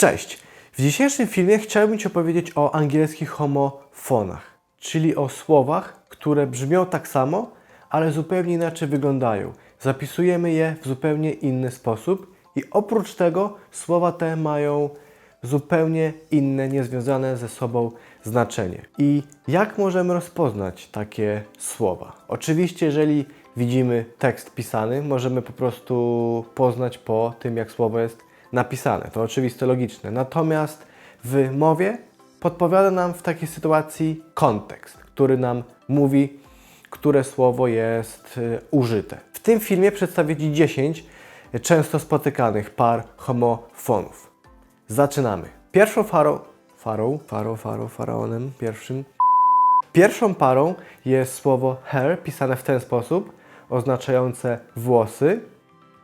Cześć! W dzisiejszym filmie chciałbym Ci opowiedzieć o angielskich homofonach, czyli o słowach, które brzmią tak samo, ale zupełnie inaczej wyglądają. Zapisujemy je w zupełnie inny sposób i oprócz tego słowa te mają zupełnie inne, niezwiązane ze sobą znaczenie. I jak możemy rozpoznać takie słowa? Oczywiście, jeżeli widzimy tekst pisany, możemy po prostu poznać po tym, jak słowo jest napisane. To oczywiste, logiczne. Natomiast w mowie podpowiada nam w takiej sytuacji kontekst, który nam mówi, które słowo jest y, użyte. W tym filmie przedstawię Ci 10 często spotykanych par homofonów. Zaczynamy. Pierwszą farą, farą, farą, farą, faraonem pierwszym. Pierwszą parą jest słowo hair, pisane w ten sposób, oznaczające włosy.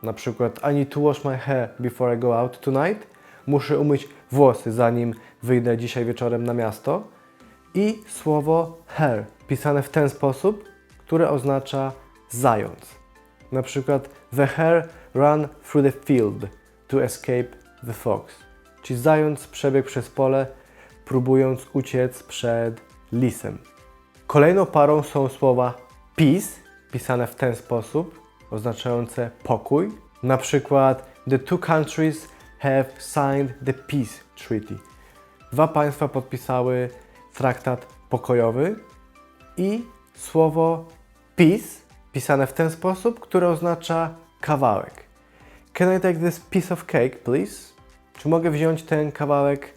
Na przykład, I need to wash my hair before I go out tonight. Muszę umyć włosy, zanim wyjdę dzisiaj wieczorem na miasto. I słowo hair, pisane w ten sposób, które oznacza zając. Na przykład, the hare ran through the field to escape the fox. Czyli zając przebiegł przez pole, próbując uciec przed lisem. Kolejną parą są słowa peace, pisane w ten sposób, oznaczające pokój. Na przykład, the two countries have signed the peace treaty. Dwa państwa podpisały traktat pokojowy i słowo piece, pisane w ten sposób, które oznacza kawałek. Can I take this piece of cake, please? Czy mogę wziąć ten kawałek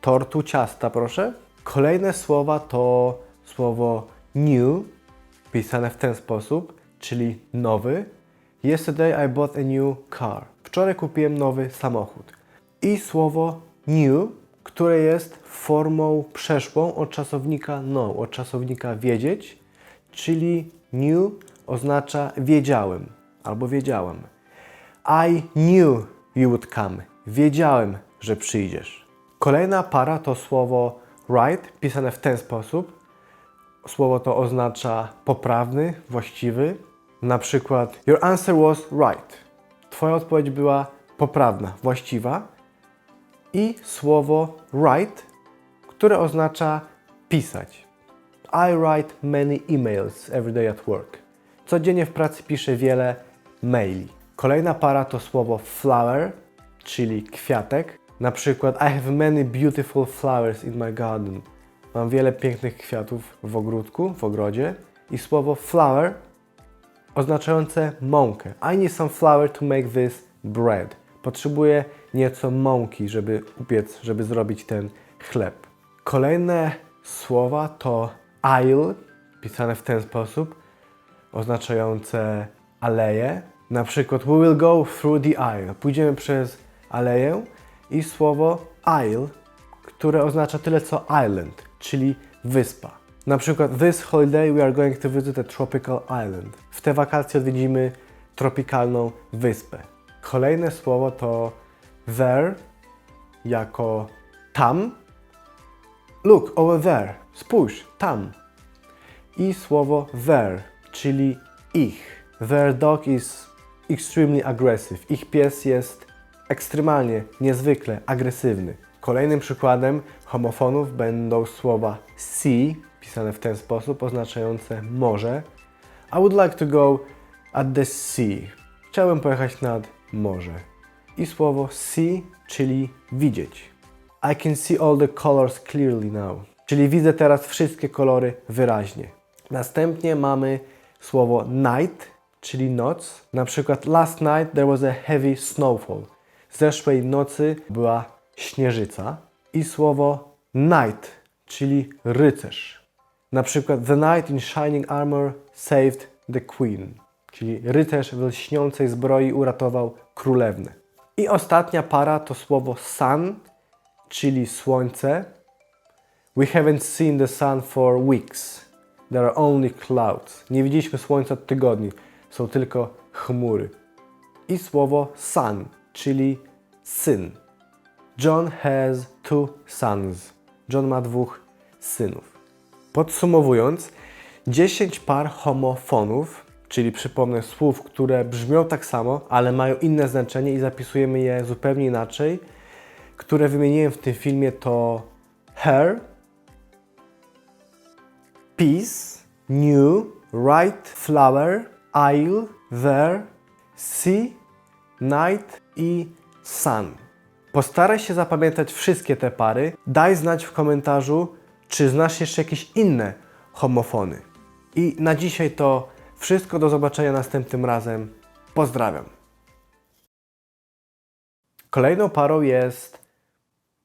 tortu, ciasta, proszę? Kolejne słowa to słowo new, pisane w ten sposób, czyli nowy. Yesterday I bought a new car. Wczoraj kupiłem nowy samochód. I słowo new, które jest formą przeszłą od czasownika know, od czasownika wiedzieć, czyli knew oznacza wiedziałem albo wiedziałam. I knew you would come. Wiedziałem, że przyjdziesz. Kolejna para to słowo right, pisane w ten sposób. Słowo to oznacza poprawny, właściwy. Na przykład, Your answer was right. Twoja odpowiedź była poprawna, właściwa. I słowo write, które oznacza pisać. I write many emails every day at work. Codziennie w pracy piszę wiele maili. Kolejna para to słowo flower, czyli kwiatek. Na przykład I have many beautiful flowers in my garden. Mam wiele pięknych kwiatów w ogródku, w ogrodzie. I słowo flower oznaczające mąkę. I need some flour to make this bread. Potrzebuję nieco mąki, żeby upiec, żeby zrobić ten chleb. Kolejne słowa to aisle, pisane w ten sposób, oznaczające aleję. Na przykład we will go through the aisle. Pójdziemy przez aleję i słowo isle, które oznacza tyle co island, czyli wyspa. Na przykład this holiday we are going to visit a tropical island. W te wakacje odwiedzimy tropikalną wyspę. Kolejne słowo to there jako tam. Look over there. Spójrz, tam. I słowo there, czyli ich. Their dog is extremely aggressive. Ich pies jest ekstremalnie, niezwykle agresywny. Kolejnym przykładem homofonów będą słowa sea, pisane w ten sposób, oznaczające morze. I would like to go at the sea. Chciałbym pojechać nad morze. I słowo see, czyli widzieć. I can see all the colors clearly now. Czyli widzę teraz wszystkie kolory wyraźnie. Następnie mamy słowo night, czyli noc. Na przykład last night there was a heavy snowfall. Zeszłej nocy była śnieżyca. I słowo knight, czyli rycerz. Na przykład the knight in shining armor saved the queen. Czyli rycerz w lśniącej zbroi uratował królewnę. I ostatnia para to słowo sun, czyli słońce. We haven't seen the sun for weeks. There are only clouds. Nie widzieliśmy słońca od tygodni. Są tylko chmury. I słowo son, czyli syn. John has two sons. John ma dwóch synów. Podsumowując, 10 par homofonów, czyli przypomnę słów, które brzmią tak samo, ale mają inne znaczenie i zapisujemy je zupełnie inaczej, które wymieniłem w tym filmie to her, peace, new, right, flower, isle, there, sea, night i sun. Postaraj się zapamiętać wszystkie te pary. Daj znać w komentarzu, czy znasz jeszcze jakieś inne homofony. I na dzisiaj to wszystko. Do zobaczenia następnym razem. Pozdrawiam. Kolejną parą jest.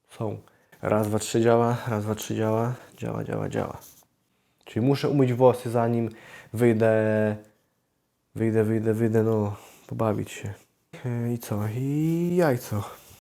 Są. Raz, dwa, trzy działa, raz, dwa, trzy działa, działa, działa, działa. Czyli muszę umyć włosy zanim wyjdę. Wyjdę, wyjdę, wyjdę, no, pobawić się. I co? I jajco.